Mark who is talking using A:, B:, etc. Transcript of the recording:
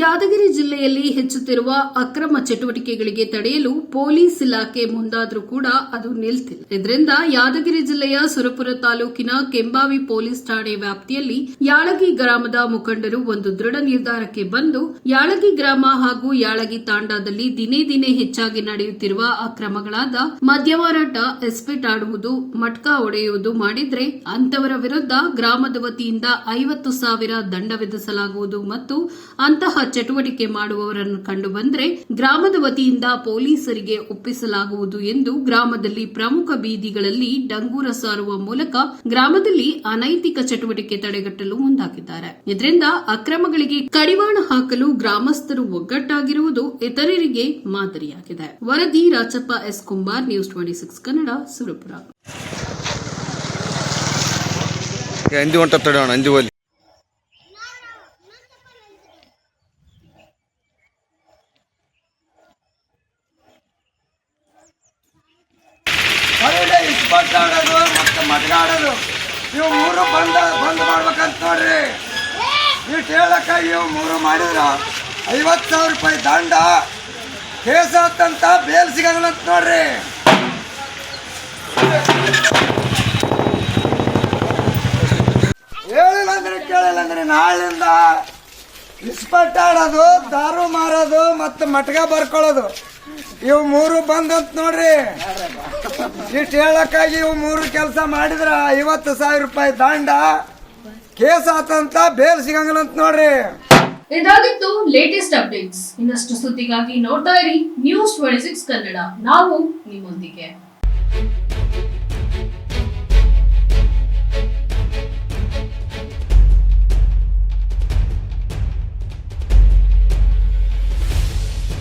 A: ಯಾದಗಿರಿ ಜಿಲ್ಲೆಯಲ್ಲಿ ಹೆಚ್ಚುತ್ತಿರುವ ಅಕ್ರಮ ಚಟುವಟಿಕೆಗಳಿಗೆ ತಡೆಯಲು ಪೊಲೀಸ್ ಇಲಾಖೆ ಮುಂದಾದರೂ ಕೂಡ ಅದು ನಿಲ್ತಿಲ್ಲ. ಇದರಿಂದ ಯಾದಗಿರಿ ಜಿಲ್ಲೆಯ ಸುರಪುರ ತಾಲೂಕಿನ ಕೆಂಬಾವಿ ಪೊಲೀಸ್ ಠಾಣೆ ವ್ಯಾಪ್ತಿಯಲ್ಲಿ ಯಾಳಗಿ ಗ್ರಾಮದ ಮುಖಂಡರು ಒಂದು ದೃಢ ನಿರ್ಧಾರಕ್ಕೆ ಬಂದು, ಯಾಳಗಿ ಗ್ರಾಮ ಹಾಗೂ ಯಾಳಗಿ ತಾಂಡಾದಲ್ಲಿ ದಿನೇ ದಿನೇ ಹೆಚ್ಚಾಗಿ ನಡೆಯುತ್ತಿರುವ ಅಕ್ರಮಗಳಾದ ಮದ್ಯ ಮಾರಾಟ ಎಸ್ಪೆಟ್ ಆಡುವುದು ಮಟ್ಕಾ ಒಡೆಯುವುದು ಮಾಡಿದ್ರೆ ಅಂತವರ ವಿರುದ್ಧ ಗ್ರಾಮದ ವತಿಯಿಂದ ಐವತ್ತು ಸಾವಿರ ದಂಡ ವಿಧಿಸಲಾಗುವುದು ಮತ್ತು ಅಂತಹ ಚಟುವಟಿಕೆ ಮಾಡುವವರನ್ನು ಕಂಡು ಬಂದ್ರೆ ಗ್ರಾಮದ ವತಿಯಿಂದ ಪೊಲೀಸರಿಗೆ ಒಪ್ಪಿಸಲಾಗುವುದು ಎಂದು ಗ್ರಾಮದಲ್ಲಿ ಪ್ರಮುಖ ಬೀದಿಗಳಲ್ಲಿ ಡಂಗೂರ ಸಾರುವ ಮೂಲಕ ಗ್ರಾಮದಲ್ಲಿ ಅನೈತಿಕ ಚಟುವಟಿಕೆ ತಡೆಗಟ್ಟಲು ಮುಂದಾಗಿದ್ದಾರೆ. ಇದರಿಂದ ಅಕ್ರಮಗಳಿಗೆ ಕಡಿವಾಣ ಹಾಕಲು ಗ್ರಾಮಸ್ಥರು ಒಗ್ಗಟ್ಟಾಗಿರುವುದು ಇತರರಿಗೆ ಮಾದರಿಯಾಗಿದೆ. ವರದಿ Rachappa S. Kumbar news twenty six Kannada, Surapura.
B: ಮತ್ತೆ ನೀವು ಇವು ಮೂರು ಬಂದ ಬಂದ್ ಮಾಡ್ಬೇಕಂತ ನೋಡ್ರಿ. ಇಷ್ಟು ಹೇಳಕ್ಕ ಇವು ಮೂರು ಮಾಡಿದ್ರ ಐವತ್ತು ಸಾವಿರ ರೂಪಾಯಿ ದಂಡ. ಕೇಸ ಹತ್ತಂತ ಬೇಲ್ ಸಿಗಂಗಿಲ್ಲ ಅಂತ ನೋಡ್ರಿ. ಹೇಳಿಲ್ಲ ಅಂದ್ರೆ ಕೇಳಿಲ್ಲ ಅಂದ್ರೆ ನಾಳಿಂದ ಇಸ್ಪಟ್ ಆಡೋದು ದಾರು ಮಾರೋದು ಮತ್ತೆ ಮಟ್ಗ ಬರ್ಕೊಳ್ಳೋದು. ಇವು ಮೂರು ಬಂದಂತ ನೋಡ್ರಿ. ಇಷ್ಟು ಹೇಳಕ್ಕಾಗಿ ಇವು ಮೂರು ಕೆಲಸ ಮಾಡಿದ್ರ ಐವತ್ತು ಸಾವಿರ ರೂಪಾಯಿ ದಂಡ. ಕೇಸ್ ಆತಂತ ಬೇಲ್ ಸಿಗಂಗಿಲ್ಲ ಅಂತ ನೋಡ್ರಿ.
C: ಇದಾಗಿತ್ತು ಲೇಟೆಸ್ಟ್ ಅಪ್ಡೇಟ್ಸ್ ಇನ್ನಷ್ಟು ಸುದ್ದಿಗಾಗಿ ನೋಡ್ತಾ ಇರಿ ನ್ಯೂಸ್ ಟ್ವೆಂಟಿ ಸಿಕ್ಸ್ ಕನ್ನಡ. ನಾವು ನಿಮ್ಮೊಂದಿಗೆ.